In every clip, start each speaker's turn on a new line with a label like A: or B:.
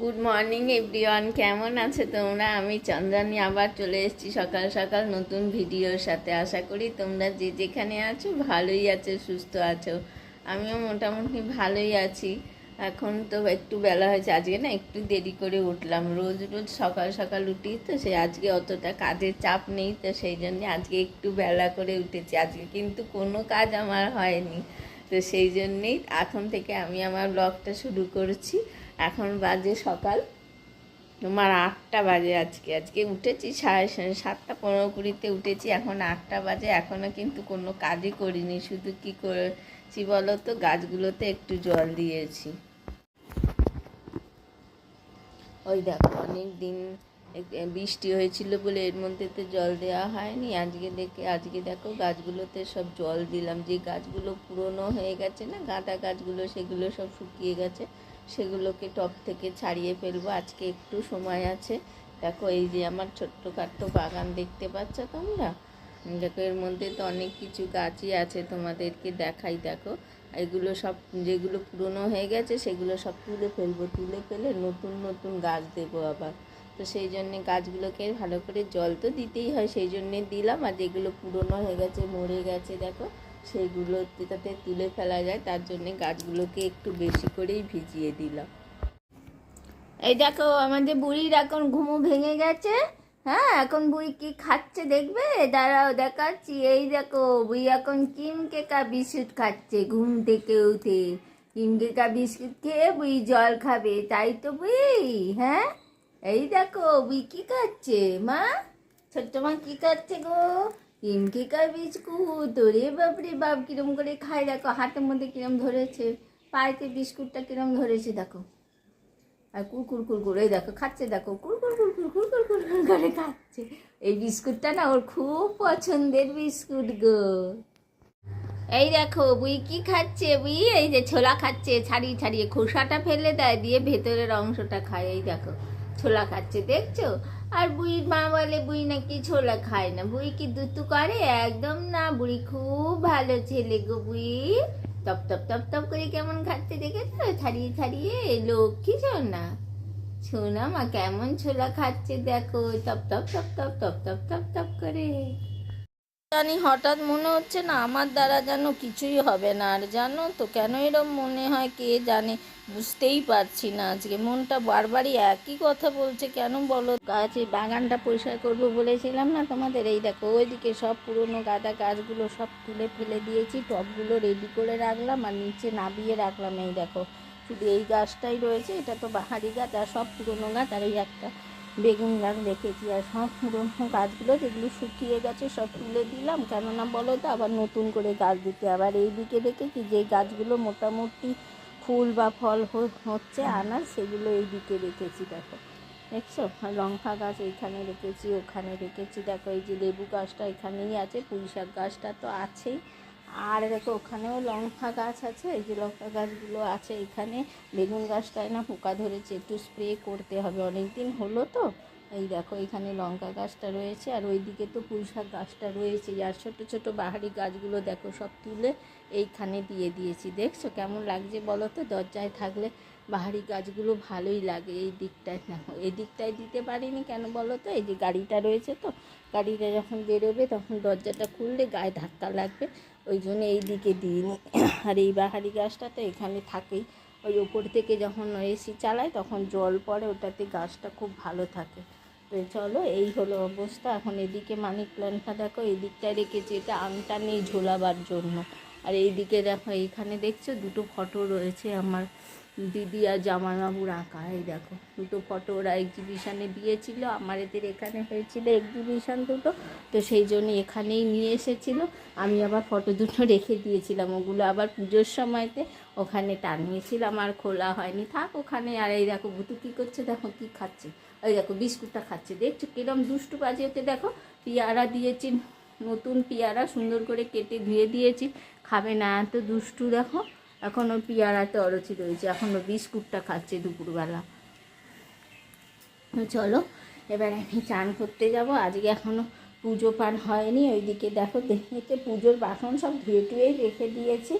A: Good morning everyone কেমন আছে তোমরা? আমি চন্দ্রানী আবার চলে এসেছি সকাল সকাল নতুন ভিডিওর সাথে। আশা করি তোমরা যে যেখানে আছো ভালোই আছো, সুস্থ আছো। আমিও মোটামুটি ভালোই আছি। এখন তো একটু বেলা হয়েছে। আজকে না একটু দেরি করে উঠলাম। রোজ রোজ সকাল সকাল উঠি, তো সে আজকে অতটা কাজের চাপ নেই, তো সেই জন্য আজকে একটু বেলা করে উঠেছি। আজকে কিন্তু কোনো কাজ আমার হয়নি, তো সেই জন্যেই এখন থেকে আমি আমার ব্লগটা শুরু করছি। এখন বাজে সকাল। তোমার আটটা বাজে আজকে। আজকে উঠেছি সাড়ে সাতটা, পনেরো কুড়িতে উঠেছি। এখন আটটা বাজে। এখনও কিন্তু কোনো কাজই করিনি। শুধু কি করেছি বলো তো? গাছগুলোতে একটু জল দিয়েছি। ওই দেখো, অনেক দিন বৃষ্টি হয়েছিল বলে এর মধ্যে তো জল দেওয়া হয়নি। আজকে দেখে, আজকে দেখো গাছগুলোতে সব জল দিলাম। যে গাছগুলো পুরনো হয়ে গেছে না, গাঁদা গাছগুলো, সেগুলো সব শুকিয়ে গেছে। সেগুলোকে টপ থেকে ছাড়িয়ে ফেলব। আজকে একটু সময় আছে। দেখো, এই যে আমার ছোট্ট খাট্ট বাগান দেখতে পাচ্ছ তোমরা? দেখো, এর মধ্যে তো অনেক কিছু গাছই আছে তোমাদেরকে দেখাই। দেখো, এগুলো সব যেগুলো পুরনো হয়ে গেছে, সেগুলো সব তুলে ফেলব। তুলে ফেলে নতুন নতুন গাছ দেবো আবার। তো সেই জন্যে গাছগুলোকে ভালো করে জল তো দিতেই হয়। সেই জন্যে দিলাম। আর যেগুলো পুরনো হয়ে গেছে, মরে গেছে, দেখো সেইগুলো যাতে তুলে ফেলা যায়, তার জন্যে গাছগুলোকে একটু বেশি করেই ভিজিয়ে দিলাম। এই দেখো, আমাদের বুড়ির এখন ঘুমো ভেঙে গেছে। হ্যাঁ এখন বুড়ি কি খাচ্ছে দেখবে? দাঁড়াও দেখাচ্ছি। এই দেখো, বুড়ি এখন কিম কেকা বিস্কুট খাচ্ছে ঘুম থেকে উঠে। কিম কেকা বিস্কুট খেয়ে বুড়ি জল খাবে, তাই তো বুড়ি হ্যাঁ? এই দেখো, বুড়ি কি খাচ্ছে? মা, ছোট্ট মা কি খাচ্ছে গো? কিম কেকা বিস্কুট ওরে বাপরে বাপ কিরম করে খায় দেখো, হাতের মধ্যে কিরম ধরেছে, পায়েতে বিস্কুটটা কিরম ধরেছে দেখো। আর কুরকুর কুরকুর এই দেখো, খাচ্ছে দেখো কুরকুর কুরকুর কুরকুর কুরকুর করে খাচ্ছে। এই বিস্কুটটা না ওর খুব পছন্দের বিস্কুট গো। এই দেখো, বুই কি খাচ্ছে বুই? এই যে ছোলা খাচ্ছে, ছাড়িয়ে ছাড়িয়ে খোসাটা ফেলে দেয়, দিয়ে ভেতরের অংশটা খায়, এই দেখো, ছোলা খাচ্ছে, দেখছ? আর বুড়ির মা বলে বুই নাকি ছোলা খায় না। বুই কি দুতু করে? একদম না, বুড়ি খুব ভালো ছেলে গো বুই টপ টপ টপ টপ করে কেমন খাচ্ছে দেখেছ? ছাড়িয়ে ছাড়িয়ে, লক্ষ্মী না শোনা মা কেমন ছোলা খাচ্ছে দেখো। টপ টপ টপ টপ টপ টপ টপ টপ করে। জানি হঠাৎ মনে হচ্ছে না, আমার দ্বারা যেন কিছুই হবে না। আর জানো তো কেন এরম মনে হয় কে জানে? বুঝতেই পারছি না আজকে। মনটা বারবারই একই কথা বলছে, কেন বলো? গাছে বাগানটা পরিষ্কার করব বলেছিলাম না তোমাদের? এই দেখো, ওইদিকে সব পুরনো গাঁদা গাছগুলো সব তুলে ফেলে দিয়েছি, টবগুলো রেডি করে রাখলাম আর নিচে নাবিয়ে রাখলাম। এই দেখো, শুধু এই গাছটাই রয়েছে, এটা তো বাহারি গাছ আর সব পুরনো গাছ আর এই একটা বেগুন গাছ রেখেছি আর সব গাছগুলো যেগুলো শুকিয়ে গেছে সব তুলে দিলাম। কেননা বলো তো, আবার নতুন করে গাছ দিতে। আবার এই দিকে দেখেছি যে গাছগুলো মোটামুটি ফুল বা ফল হচ্ছে, আনার সেগুলো এই দিকে রেখেছি, দেখো। দেখছ? লঙ্কা গাছ এইখানে রেখেছি, ওখানে রেখেছি। দেখো এই যে লেবু গাছটা এখানেই আছে পুঁই শাক গাছটা তো আছেই। আর দেখো, ওখানেও লঙ্কা গাছ আছে, এই যে লঙ্কা গাছগুলো আছে এখানে। বেগুন গাছটায় না পোকা ধরেছে, একটু স্প্রে করতে হবে। অনেক দিন হলো তো। এই দেখো, এখানে লঙ্কা গাছটা রয়েছে। আর ওইদিকে তো পুঁই শাক গাছটা রয়েছে। আর ছোট ছোট বাহারি গাছগুলো দেখো, সব তুলে এইখানে দিয়ে দিয়েছি। দেখছ, কেমন লাগছে বলো তো? দরজায় থাকলে বাহারি গাছগুলো ভালোই লাগে এই দিকটায়। দেখো এই দিকটায় দিতে পারিনি কেন বলো তো? এই যে গাড়িটা রয়েছে তো, গাড়িটা যখন বেরোবে তখন দরজাটা খুললে গায়ে ধাক্কা লাগবে, ওই জন্য এই দিকে দিইনি। আর এই বাহারি গাছটা তো এখানে থাকেই। ওই ওপর থেকে যখন এসি চালায় তখন জল পড়ে, ওটাতে গাছটা খুব ভালো থাকে। তো চলো, এই হলো অবস্থা। এখন এদিকে মানি প্ল্যান্টটা দেখো, এই দিকটায় রেখেছি, এটা আংটা নেই ঝোলাবার জন্য। আর এইদিকে দেখো, এইখানে দেখছ, দুটো ফটো রয়েছে আমার। দিদি আর জামাইবাবুর আঁকা, এই দেখো, দুটো ফটো ওরা এক্সিবিশানে দিয়েছিল, আমার এদের এখানে হয়েছিল এক্সিবিশান দুটো, তো সেই জন্য এখানেই নিয়ে এসেছিল। আমি আবার ফটো দুটো রেখে দিয়েছিলাম, ওগুলো আবার পুজোর সময়তে ওখানে টানিয়েছিলাম, আর খোলা হয়নি। থাক ওখানে, আর এই দেখো, ভুতু কী করছে, দেখো কী খাচ্ছে। ওই দেখো, বিস্কুটটা খাচ্ছে, দেখছ কিরম দুষ্টু বাজে হতে দেখো, পিয়ারা দিয়েছি, নতুন পেয়ারা সুন্দর করে কেটে ধুয়ে দিয়েছি। খাবে না, এত দুষ্টু, দেখো। এখন ওর পেয়ারাতে অরচি রয়েছে, এখন ও বিস্কুটটা খাচ্ছে দুপুরবেলা। চলো, এবার আমি চান করতে যাব, আজকে এখনও পুজো পান হয়নি, ওইদিকে দেখো দেখতে পুজোর বাসন সব ধুয়ে টুয়েই রেখে দিয়েছি।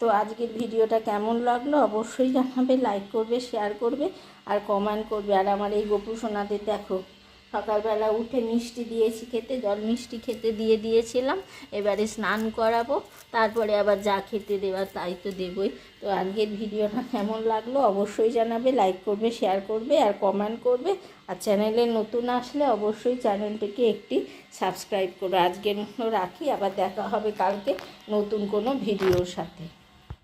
B: তো আজকের ভিডিওটা কেমন লাগল অবশ্যই জানাবে লাইক করবে শেয়ার করবে, আর কমেন্ট করবে। আর আমার এই গোপু সোনাদের দেখো সকালবেলা উঠে মিষ্টি দিয়েছি খেতে, জল মিষ্টি খেতে দিয়ে দিয়েছিলাম। এবারে স্নান করাবো, তারপরে আবার যা খেতে দেওয়ার তাই তো দেবই। তো আজকের ভিডিওটা কেমন লাগল অবশ্যই জানাবে লাইক করবে শেয়ার করবে আর কমেন্ট করবে। আর চ্যানেলে নতুন আসলে অবশ্যই চ্যানেলটিকে একটি সাবস্ক্রাইব করো আজকের মতো রাখি। আবার দেখা হবে কালকে নতুন কোনো ভিডিওর সাথে।